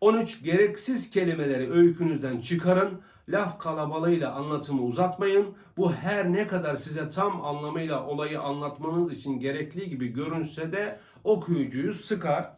13 gereksiz kelimeleri öykünüzden çıkarın. Laf kalabalığıyla anlatımı uzatmayın. Bu her ne kadar size tam anlamıyla olayı anlatmanız için gerekli gibi görünse de okuyucuyu sıkar.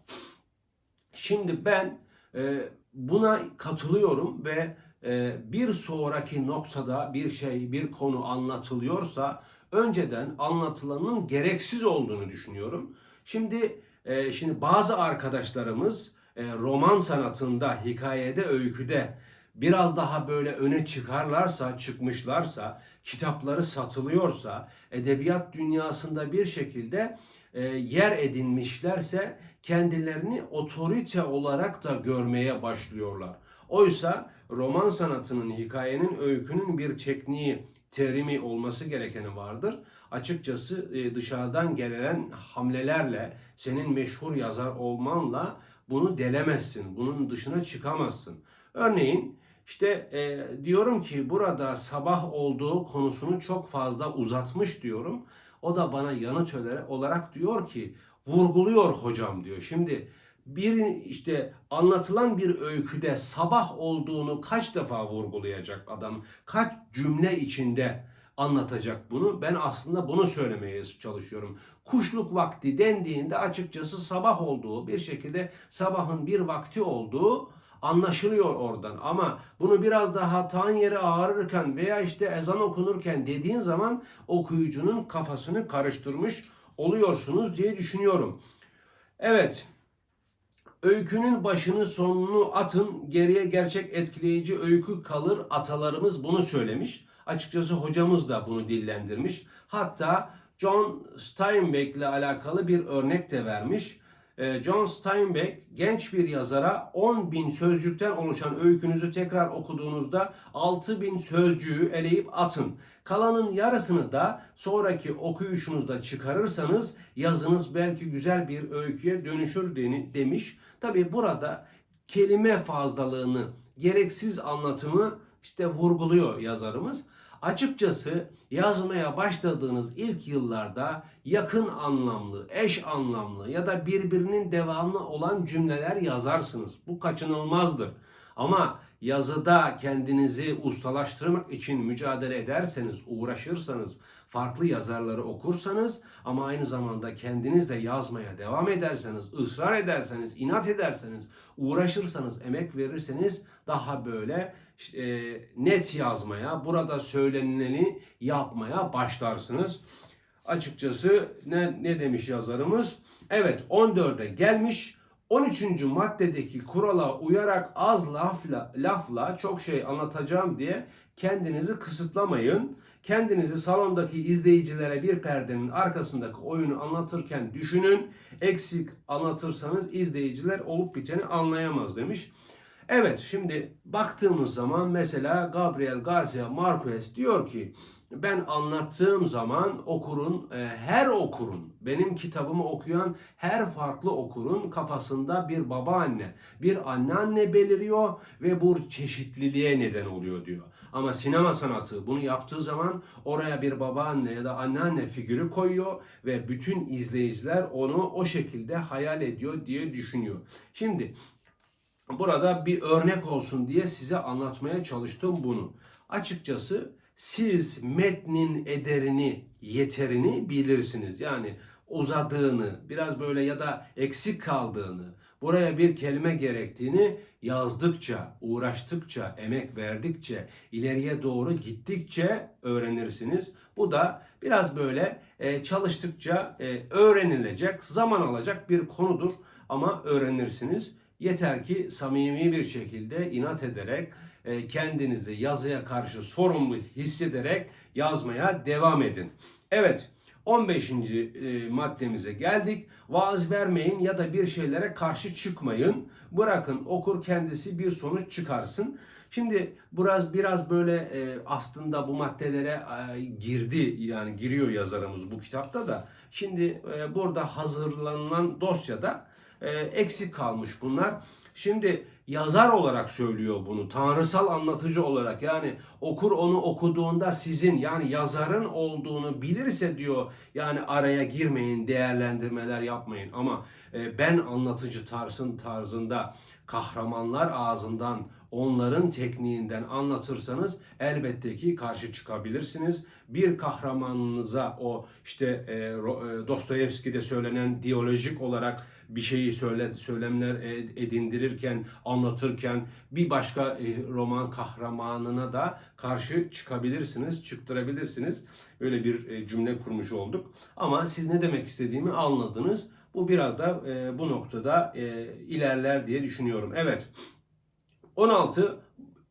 Şimdi ben e, buna katılıyorum ve e, bir sonraki noktada bir şey, bir konu anlatılıyorsa önceden anlatılanın gereksiz olduğunu düşünüyorum. Şimdi e, şimdi bazı arkadaşlarımız roman sanatında, hikayede, öyküde biraz daha böyle öne çıkarlarsa, çıkmışlarsa, kitapları satılıyorsa, edebiyat dünyasında bir şekilde e, yer edinmişlerse kendilerini otorite olarak da görmeye başlıyorlar. Oysa roman sanatının, hikayenin, öykünün bir tekniği, terimi olması gerekeni vardır. Açıkçası e, dışarıdan gelen hamlelerle, senin meşhur yazar olmanla bunu delemezsin. Bunun dışına çıkamazsın. Örneğin işte e, diyorum ki burada sabah olduğu konusunu çok fazla uzatmış diyorum. O da bana yanıt olarak diyor ki vurguluyor hocam diyor. Şimdi bir işte anlatılan bir öyküde sabah olduğunu kaç defa vurgulayacak adam? Kaç cümle içinde anlatacak bunu? Ben aslında bunu söylemeye çalışıyorum. Kuşluk vakti dendiğinde açıkçası sabah olduğu, bir şekilde sabahın bir vakti olduğu anlaşılıyor oradan. Ama bunu biraz daha tan yeri ağrırken veya işte ezan okunurken dediğin zaman okuyucunun kafasını karıştırmış oluyorsunuz diye düşünüyorum. Evet. Öykünün başını sonunu atın, geriye gerçek etkileyici öykü kalır. Atalarımız bunu söylemiş. Açıkçası hocamız da bunu dillendirmiş. Hatta John Steinbeck ile alakalı bir örnek de vermiş. Ee, John Steinbeck genç bir yazara 10 bin sözcükten oluşan öykünüzü tekrar okuduğunuzda 6 bin sözcüğü eleyip atın. Kalanın yarısını da sonraki okuyuşunuzda çıkarırsanız yazınız belki güzel bir öyküye dönüşür demiş. Tabi burada kelime fazlalığını, gereksiz anlatımı işte vurguluyor yazarımız. Açıkçası yazmaya başladığınız ilk yıllarda yakın anlamlı, eş anlamlı ya da birbirinin devamlı olan cümleler yazarsınız. Bu kaçınılmazdır. Ama yazıda kendinizi ustalaştırmak için mücadele ederseniz, uğraşırsanız, farklı yazarları okursanız ama aynı zamanda kendiniz de yazmaya devam ederseniz, ısrar ederseniz, inat ederseniz, uğraşırsanız, emek verirseniz daha böyle e, net yazmaya, burada söylenileni yapmaya başlarsınız. Açıkçası ne, ne demiş yazarımız? Evet 14'e gelmiş 13. maddedeki kurala uyarak az lafla, lafla çok şey anlatacağım diye kendinizi kısıtlamayın. Kendinizi salondaki izleyicilere bir perdenin arkasındaki oyunu anlatırken düşünün. Eksik anlatırsanız izleyiciler olup biteni anlayamaz demiş. Evet şimdi baktığımız zaman mesela Gabriel Garcia Marquez diyor ki ben anlattığım zaman okurun, e, her okurun, benim kitabımı okuyan her farklı okurun kafasında bir babaanne, bir anneanne beliriyor ve bu çeşitliliğe neden oluyor diyor. Ama sinema sanatı bunu yaptığı zaman oraya bir babaanne ya da anneanne figürü koyuyor ve bütün izleyiciler onu o şekilde hayal ediyor diye düşünüyor. Şimdi burada bir örnek olsun diye size anlatmaya çalıştım bunu. Açıkçası siz metnin ederini, yeterini bilirsiniz. Yani uzadığını, biraz böyle ya da eksik kaldığını, buraya bir kelime gerektiğini yazdıkça, uğraştıkça, emek verdikçe, ileriye doğru gittikçe öğrenirsiniz. Bu da biraz böyle e, çalıştıkça e, öğrenilecek, zaman alacak bir konudur ama öğrenirsiniz. Yeter ki samimi bir şekilde inat ederek e, kendinizi yazıya karşı sorumlu hissederek yazmaya devam edin. Evet 15. E, maddemize geldik. Vaaz vermeyin ya da bir şeylere karşı çıkmayın. Bırakın okur kendisi bir sonuç çıkarsın. Şimdi biraz biraz böyle e, aslında bu maddelere girdi yani giriyor yazarımız bu kitapta da. Şimdi burada hazırlanılan dosyada eksik kalmış bunlar. Şimdi yazar olarak söylüyor bunu. Tanrısal anlatıcı olarak. Yani okur onu okuduğunda sizin yani yazarın olduğunu bilirse diyor. Yani araya girmeyin, değerlendirmeler yapmayın. Ama e, ben anlatıcı tarzın tarzında kahramanlar ağzından onların tekniğinden anlatırsanız elbette ki karşı çıkabilirsiniz. Bir kahramanınıza o işte e, e, Dostoyevski'de söylenen diyalojik olarak bir şeyi söyle, söylemler ed- edindirirken, anlatırken bir başka e, roman kahramanına da karşı çıkabilirsiniz, çıktırabilirsiniz. Öyle bir e, cümle kurmuş olduk. Ama siz ne demek istediğimi anladınız. Bu biraz da e, bu noktada e, ilerler diye düşünüyorum. Evet. 16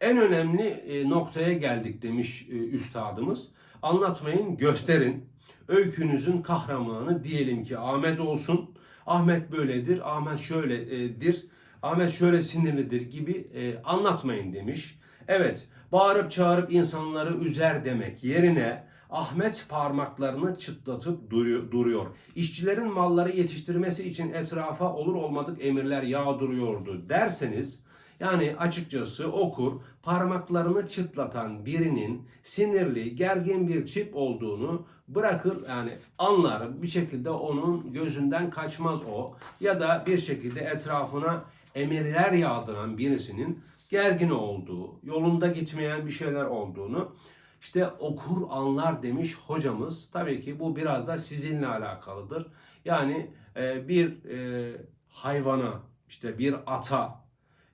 en önemli e, noktaya geldik demiş e, üstadımız. Anlatmayın, gösterin. Öykünüzün kahramanı diyelim ki Ahmet olsun. Ahmet böyledir, Ahmet şöyledir, Ahmet şöyle sinirlidir gibi e, anlatmayın demiş. Evet, bağırıp çağırıp insanları üzer demek yerine Ahmet parmaklarını çıtlatıp duruyor. İşçilerin malları yetiştirmesi için etrafa olur olmadık emirler yağdırıyordu derseniz yani açıkçası okur parmaklarını çıtlatan birinin sinirli, gergin bir tip olduğunu bırakır yani anlar bir şekilde onun gözünden kaçmaz o ya da bir şekilde etrafına emirler yağdıran birisinin gergin olduğu, yolunda gitmeyen bir şeyler olduğunu işte okur anlar demiş hocamız. Tabii ki bu biraz da sizinle alakalıdır. Yani e, bir e, hayvana, işte bir ata,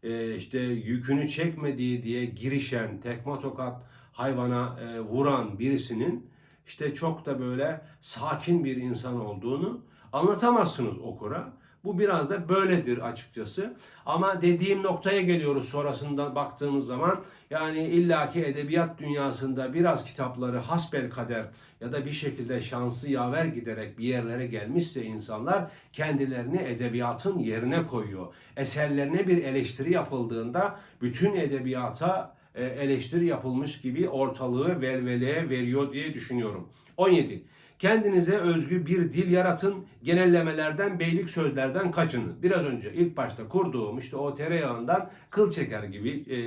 e, işte yükünü çekmediği diye girişen, tekme tokat hayvana e, vuran birisinin işte çok da böyle sakin bir insan olduğunu anlatamazsınız okura. Bu biraz da böyledir açıkçası. Ama dediğim noktaya geliyoruz sonrasında baktığımız zaman. Yani illaki edebiyat dünyasında biraz kitapları hasbel kader ya da bir şekilde şansı yaver giderek bir yerlere gelmişse insanlar kendilerini edebiyatın yerine koyuyor. Eserlerine bir eleştiri yapıldığında bütün edebiyata e, eleştiri yapılmış gibi ortalığı velveleye veriyor diye düşünüyorum. 17. Kendinize özgü bir dil yaratın. Genellemelerden, beylik sözlerden kaçının. Biraz önce ilk başta kurduğum işte o tereyağından kıl çeker gibi e,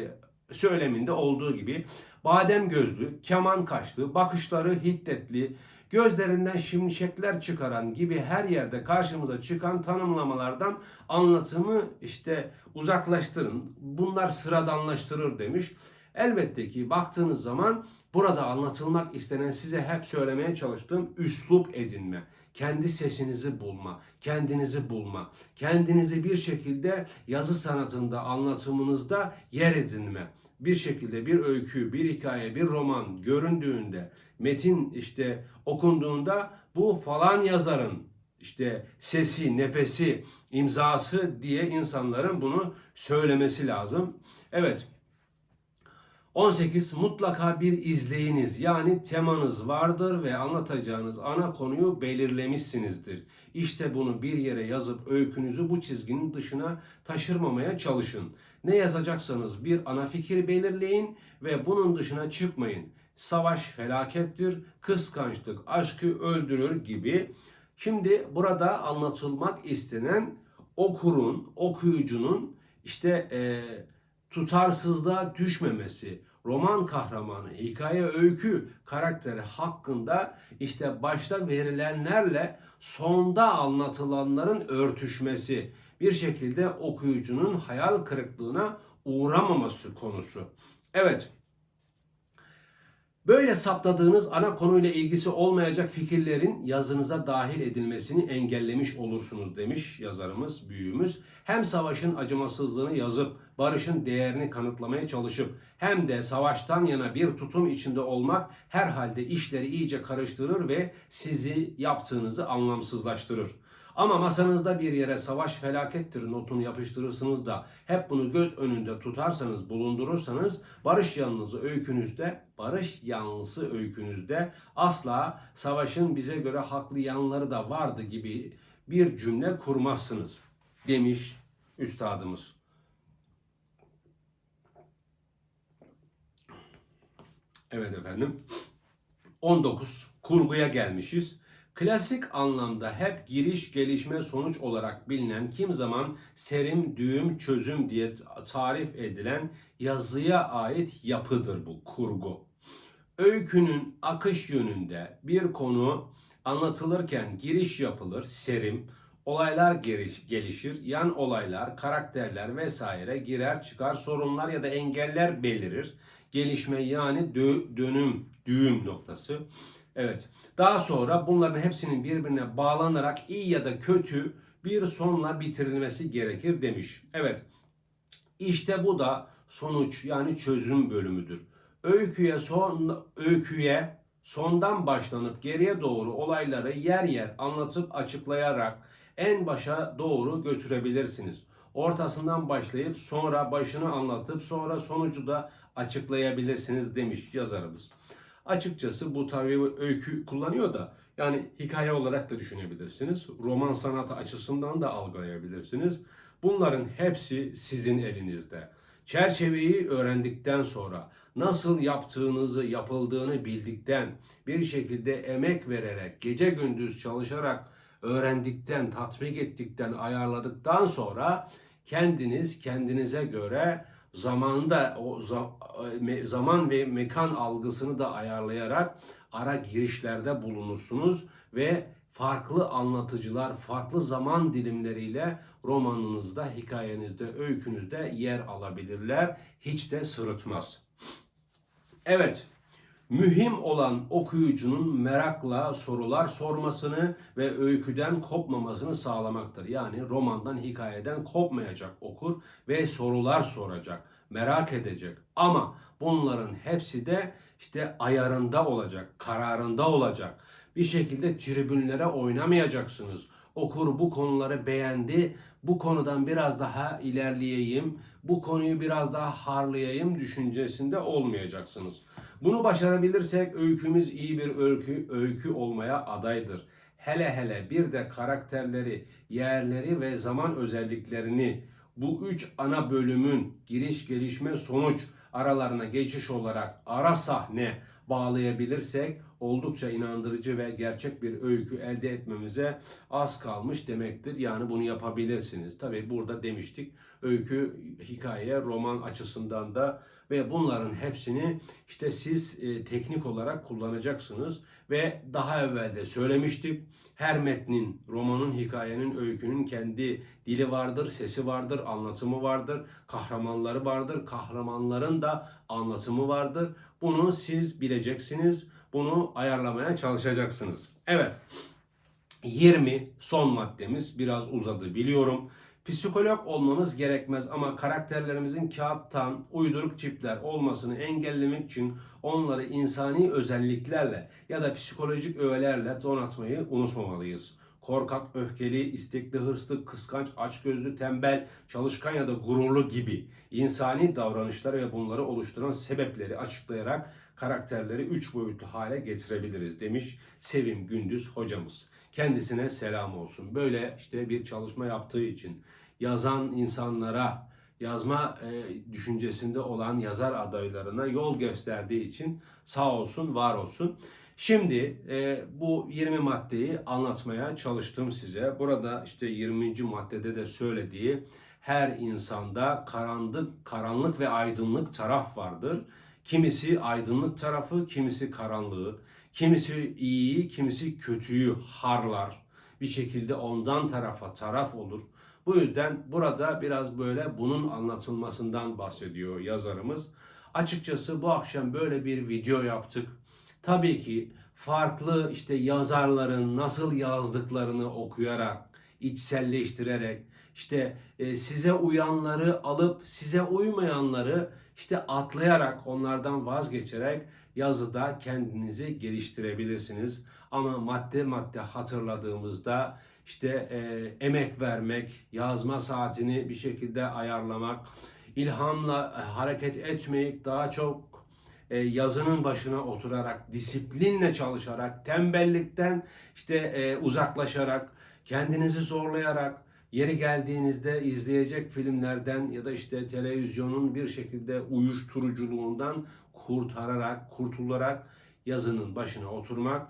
söyleminde olduğu gibi badem gözlü, keman kaşlı, bakışları hiddetli, gözlerinden şimşekler çıkaran gibi her yerde karşımıza çıkan tanımlamalardan anlatımı işte uzaklaştırın. Bunlar sıradanlaştırır demiş. Elbette ki baktığınız zaman burada anlatılmak istenen size hep söylemeye çalıştığım üslup edinme. Kendi sesinizi bulma, kendinizi bulma, kendinizi bir şekilde yazı sanatında, anlatımınızda yer edinme. Bir şekilde bir öykü, bir hikaye, bir roman göründüğünde, metin işte okunduğunda bu falan yazarın işte sesi, nefesi, imzası diye insanların bunu söylemesi lazım. Evet, 18 mutlaka bir izleyiniz yani temanız vardır ve anlatacağınız ana konuyu belirlemişsinizdir. İşte bunu bir yere yazıp öykünüzü bu çizginin dışına taşırmamaya çalışın. Ne yazacaksanız bir ana fikir belirleyin ve bunun dışına çıkmayın. Savaş felakettir, kıskançlık aşkı öldürür gibi. Şimdi burada anlatılmak istenen okurun, okuyucunun işte eee tutarsızlığa düşmemesi, roman kahramanı, hikaye öykü karakteri hakkında işte başta verilenlerle sonda anlatılanların örtüşmesi, bir şekilde okuyucunun hayal kırıklığına uğramaması konusu. Evet, Böyle saptadığınız ana konuyla ilgisi olmayacak fikirlerin yazınıza dahil edilmesini engellemiş olursunuz demiş yazarımız, büyüğümüz. Hem savaşın acımasızlığını yazıp barışın değerini kanıtlamaya çalışıp hem de savaştan yana bir tutum içinde olmak herhalde işleri iyice karıştırır ve sizi yaptığınızı anlamsızlaştırır. Ama masanızda bir yere savaş felakettir notunu yapıştırırsınız da hep bunu göz önünde tutarsanız, bulundurursanız barış yanlısı öykünüzde, barış yanlısı öykünüzde asla savaşın bize göre haklı yanları da vardı gibi bir cümle kurmazsınız demiş üstadımız. Evet efendim. 19 kurguya gelmişiz. Klasik anlamda hep giriş, gelişme, sonuç olarak bilinen kim zaman serim, düğüm, çözüm diye tarif edilen yazıya ait yapıdır bu kurgu. Öykünün akış yönünde bir konu anlatılırken giriş yapılır, serim, olaylar geliş- gelişir, yan olaylar, karakterler vesaire girer çıkar, sorunlar ya da engeller belirir. Gelişme yani dö- dönüm, düğüm noktası. Evet. Daha sonra bunların hepsinin birbirine bağlanarak iyi ya da kötü bir sonla bitirilmesi gerekir demiş. Evet. İşte bu da sonuç yani çözüm bölümüdür. Öyküye son öyküye sondan başlanıp geriye doğru olayları yer yer anlatıp açıklayarak en başa doğru götürebilirsiniz. Ortasından başlayıp sonra başını anlatıp sonra sonucu da açıklayabilirsiniz demiş yazarımız. Açıkçası bu tabii öykü kullanıyor da yani hikaye olarak da düşünebilirsiniz. Roman sanatı açısından da algılayabilirsiniz. Bunların hepsi sizin elinizde. Çerçeveyi öğrendikten sonra nasıl yaptığınızı, yapıldığını bildikten, bir şekilde emek vererek, gece gündüz çalışarak öğrendikten, tatbik ettikten, ayarladıktan sonra kendiniz kendinize göre zamanda o me- zaman ve mekan algısını da ayarlayarak ara girişlerde bulunursunuz ve farklı anlatıcılar, farklı zaman dilimleriyle romanınızda, hikayenizde, öykünüzde yer alabilirler. Hiç de sırıtmaz. Evet, mühim olan okuyucunun merakla sorular sormasını ve öyküden kopmamasını sağlamaktır. Yani romandan, hikayeden kopmayacak okur ve sorular soracak, merak edecek. Ama bunların hepsi de işte ayarında olacak, kararında olacak. Bir şekilde tribünlere oynamayacaksınız. Okur bu konuları beğendi, bu konudan biraz daha ilerleyeyim, bu konuyu biraz daha harlayayım düşüncesinde olmayacaksınız. Bunu başarabilirsek öykümüz iyi bir öykü, öykü olmaya adaydır. Hele hele bir de karakterleri, yerleri ve zaman özelliklerini bu üç ana bölümün giriş, gelişme, sonuç aralarına geçiş olarak ara sahne bağlayabilirsek oldukça inandırıcı ve gerçek bir öykü elde etmemize az kalmış demektir. Yani bunu yapabilirsiniz. Tabi burada demiştik öykü, hikaye, roman açısından da ve bunların hepsini işte siz e, teknik olarak kullanacaksınız ve daha evvel de söylemiştik. Her metnin, romanın, hikayenin, öykünün kendi dili vardır, sesi vardır, anlatımı vardır, kahramanları vardır, kahramanların da anlatımı vardır. Bunu siz bileceksiniz, bunu ayarlamaya çalışacaksınız. Evet, 20 son maddemiz biraz uzadı biliyorum. Psikolog olmamız gerekmez ama karakterlerimizin kağıttan uyduruk çipler olmasını engellemek için onları insani özelliklerle ya da psikolojik öğelerle donatmayı unutmamalıyız. Korkak, öfkeli, istekli, hırslı, kıskanç, açgözlü, tembel, çalışkan ya da gururlu gibi insani davranışları ve bunları oluşturan sebepleri açıklayarak karakterleri üç boyutlu hale getirebiliriz demiş Sevim Gündüz hocamız. Kendisine selam olsun. Böyle işte bir çalışma yaptığı için yazan insanlara yazma e, düşüncesinde olan yazar adaylarına yol gösterdiği için sağ olsun, var olsun. Şimdi e, bu 20 maddeyi anlatmaya çalıştım size. Burada işte 20. maddede de söylediği her insanda karanlık, karanlık ve aydınlık taraf vardır. Kimisi aydınlık tarafı, kimisi karanlığı, kimisi iyiyi, kimisi kötüyü harlar. Bir şekilde ondan tarafa taraf olur. Bu yüzden burada biraz böyle bunun anlatılmasından bahsediyor yazarımız. Açıkçası bu akşam böyle bir video yaptık. Tabii ki farklı işte yazarların nasıl yazdıklarını okuyarak, içselleştirerek, işte e, size uyanları alıp size uymayanları işte atlayarak, onlardan vazgeçerek yazıda kendinizi geliştirebilirsiniz. Ama madde madde hatırladığımızda işte e, emek vermek, yazma saatini bir şekilde ayarlamak, ilhamla e, hareket etmeyip daha çok e, yazının başına oturarak, disiplinle çalışarak, tembellikten işte e, uzaklaşarak, kendinizi zorlayarak, yeri geldiğinizde izleyecek filmlerden ya da işte televizyonun bir şekilde uyuşturuculuğundan kurtararak, kurtularak yazının başına oturmak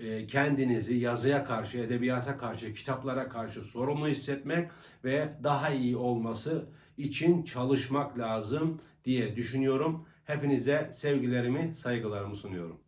e, kendinizi yazıya karşı, edebiyata karşı, kitaplara karşı sorumlu hissetmek ve daha iyi olması için çalışmak lazım diye düşünüyorum. Hepinize sevgilerimi, saygılarımı sunuyorum.